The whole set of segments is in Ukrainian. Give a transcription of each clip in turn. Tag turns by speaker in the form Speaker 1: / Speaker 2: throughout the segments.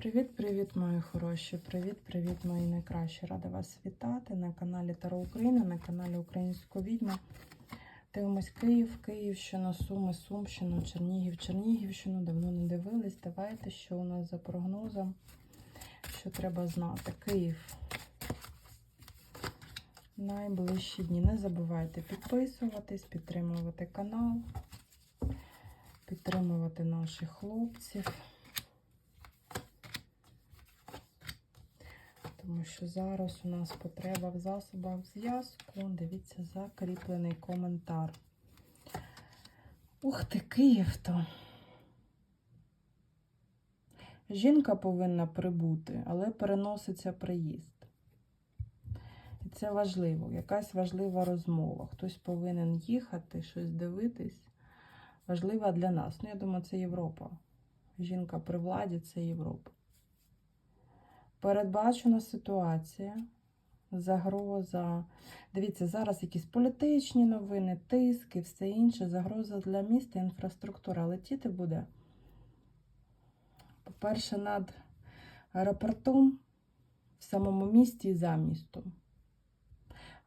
Speaker 1: Привіт-привіт, мої хороші! Привіт-привіт, мої найкращі! Рада вас вітати на каналі Таро Україна, на каналі Українська Відьма. Дивимось Київ, Київщина, Суми, Сумщину, Чернігів, Чернігівщину. Давно не дивились. Давайте, що у нас за прогнозом, що треба знати. Київ. Найближчі дні. Не забувайте підписуватись, підтримувати канал, підтримувати наших хлопців. Тому що зараз у нас потреба в засобах зв'язку. Дивіться, закріплений коментар. Ух ти, Київ то. Жінка повинна прибути, але переноситься приїзд. І це важливо. Якась важлива розмова. Хтось повинен їхати, щось дивитись. Важлива для нас. Ну, я думаю, це Європа. Жінка при владі це Європа. Передбачена ситуація, загроза. Дивіться, зараз якісь політичні новини, тиски, все інше, загроза для міста, інфраструктура. Летіти буде. По-перше, над аеропортом в самому місті і за містом.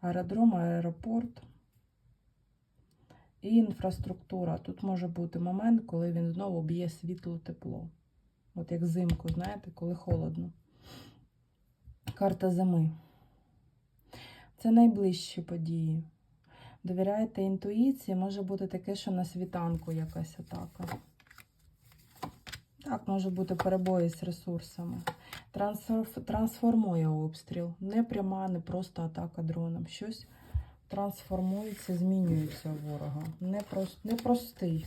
Speaker 1: Аеродром, аеропорт і інфраструктура. Тут може бути момент, коли він знову б'є світло, тепло. От як взимку, знаєте, коли холодно. Карта зими. Це найближчі події. Довіряйте інтуїції, може бути таке, що на світанку якась атака. Так, може бути перебої з ресурсами. Трансфор- Трансформує обстріл. Не пряма, не просто атака дроном. Щось трансформується, змінюється у ворога. Непрост, непростий.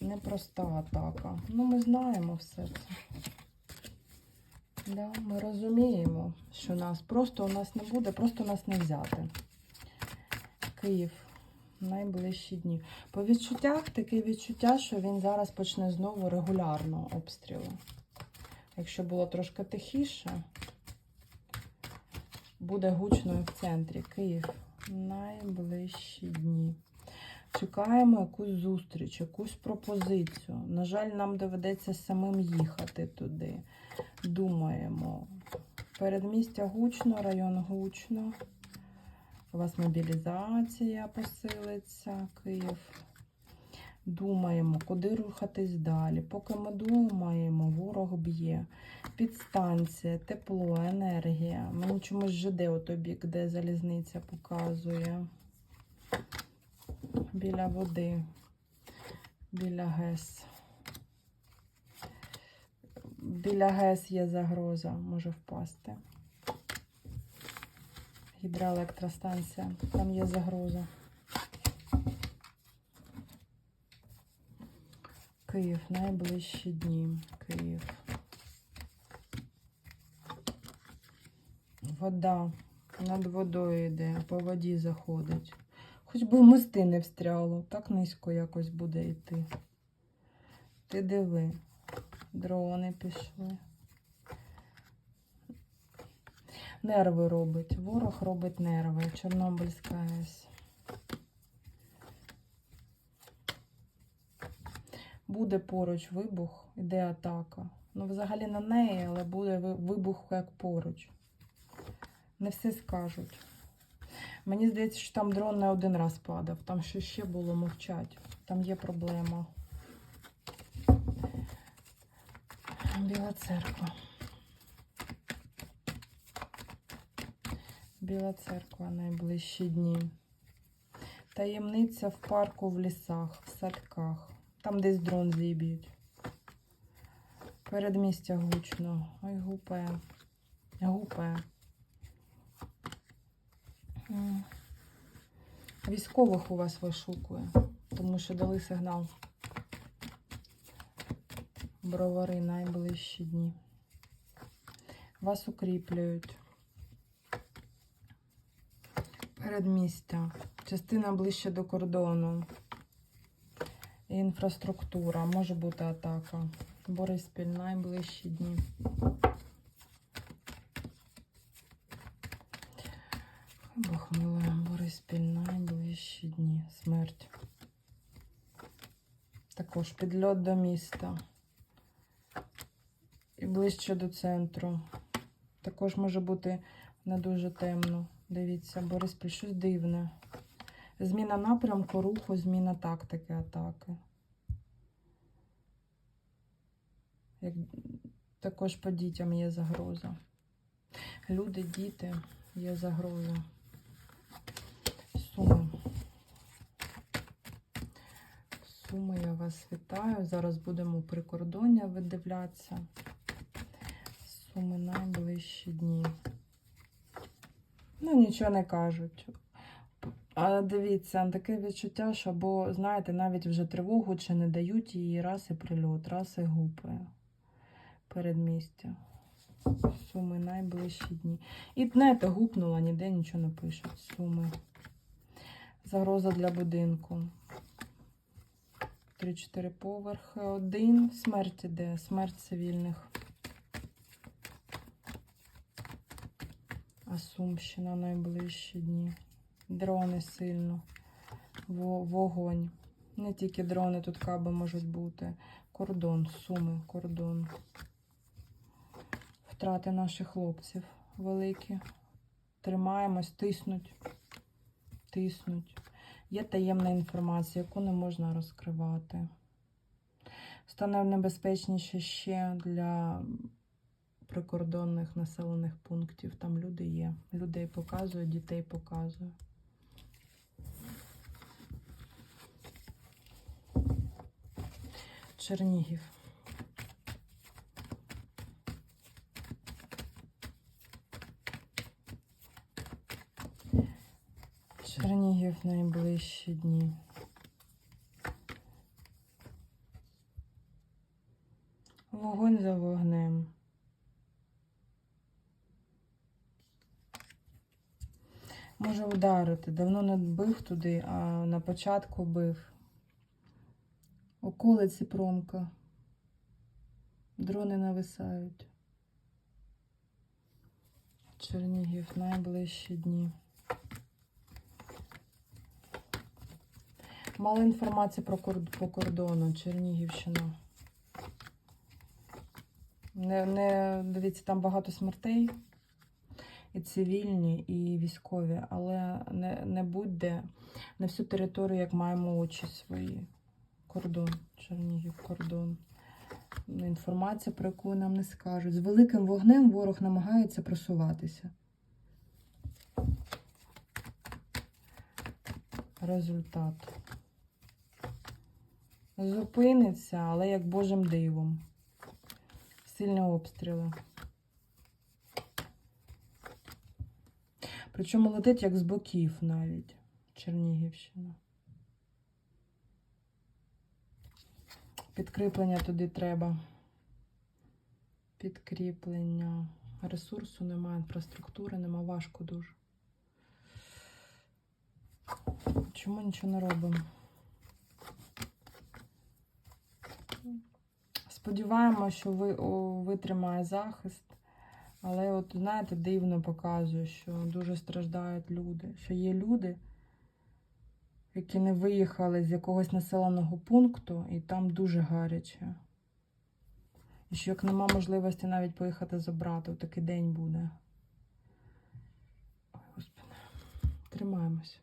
Speaker 1: Непроста атака. Ну, ми знаємо все це. Да, ми розуміємо, що нас просто у нас не буде, просто нас не взяти. Київ. Найближчі дні. По відчуттях таке відчуття, що він зараз почне знову регулярно обстріли. Якщо було трошки тихіше, буде гучно в центрі. Київ. Найближчі дні. Чекаємо якусь зустріч, якусь пропозицію. На жаль, нам доведеться самим їхати туди. Думаємо. Передмістя гучно, район гучно. У вас мобілізація посилиться, Київ. Думаємо, куди рухатись далі. Поки ми думаємо, ворог б'є. Підстанція, тепло, енергія. Мені чомусь ЖД отой бік, де залізниця показує. Біля води, біля ГЕС. Біля ГЕС є загроза, може впасти. Гідроелектростанція, там є загроза. Київ, найближчі дні. Київ. Вода над водою йде, по воді заходить. Хоч би в мости не встряло, так низько якось буде йти. Ти диви, дрони пішли. Нерви робить. Ворог робить нерви. Чорнобильська АЕС. Буде поруч вибух, іде атака. Ну, взагалі на неї, але буде вибух як поруч. Не все скажуть. Мені здається, що там дрон не один раз падав. Там що ще було мовчать. Там є проблема. Біла церква. Біла церква найближчі дні. Таємниця в парку в лісах, в садках. Там десь дрон зіб'ють. Передмістя гучно. Ой, гупе. Гупе. Військових у вас вишукує, тому що дали сигнал. Бровари найближчі дні. Вас укріплюють. Передмістя. Частина ближче до кордону. Інфраструктура. Може бути атака. Бориспіль найближчі дні. Бог милує, Бориспіль найближчі дні. Смерть. Також підльот до міста. І ближче до центру. Також може бути не дуже темно. Дивіться, Бориспіль, щось дивне. Зміна напрямку, руху, зміна тактики атаки. Як... Також по дітям є загроза. Люди, діти, є загроза. Суми. Суми, я вас вітаю. Зараз будемо прикордоння видивлятися. Суми найближчі дні. Ну, нічого не кажуть. А дивіться, таке відчуття, що, бо, знаєте, навіть вже тривогу чи не дають її раз і прильот, раз і гупає передмістя. Суми найближчі дні. І знаєте, гупнула, ніде нічого не пишуть. Суми. Загроза для будинку. 3-4 поверхи. Один. Смерть іде. Смерть цивільних. А Сумщина найближчі дні. Дрони сильно. Вогонь. Не тільки дрони, тут каби можуть бути. Кордон, суми, кордон. Втрати наших хлопців великі. Тримаємось, тиснуть. Тиснуть. Є таємна інформація, яку не можна розкривати. Стане небезпечніше ще для прикордонних населених пунктів. Там люди є. Людей показує, дітей показує. Чернігів. Чернігів найближчі дні. Вогонь за вогнем. Може ударити. Давно не бив туди, а на початку бив. Околиці промка. Дрони нависають. Чернігів найближчі дні. Мало інформації про по кордону, Чернігівщина. Не, не, дивіться, там багато смертей. І цивільні, і військові, але не, не будь-де, на всю територію, як маємо очі свої. Кордон, Чернігів, кордон. Інформація, про яку нам не скажуть. З великим вогнем ворог намагається просуватися. Результат. Зупиниться, але як Божим дивом. Сильні обстріли. Причому летить як з боків навіть Чернігівщина. Підкріплення туди треба. Підкріплення. Ресурсу немає, інфраструктури нема, важко дуже. Чому нічого не робимо? Сподіваємося, що ви, о, витримає захист. Але от, знаєте, дивно показує, що дуже страждають люди. Що є люди, які не виїхали з якогось населеного пункту, і там дуже гаряче. І що як нема можливості навіть поїхати забрати, такий день буде. Ой, Господи. Тримаємось.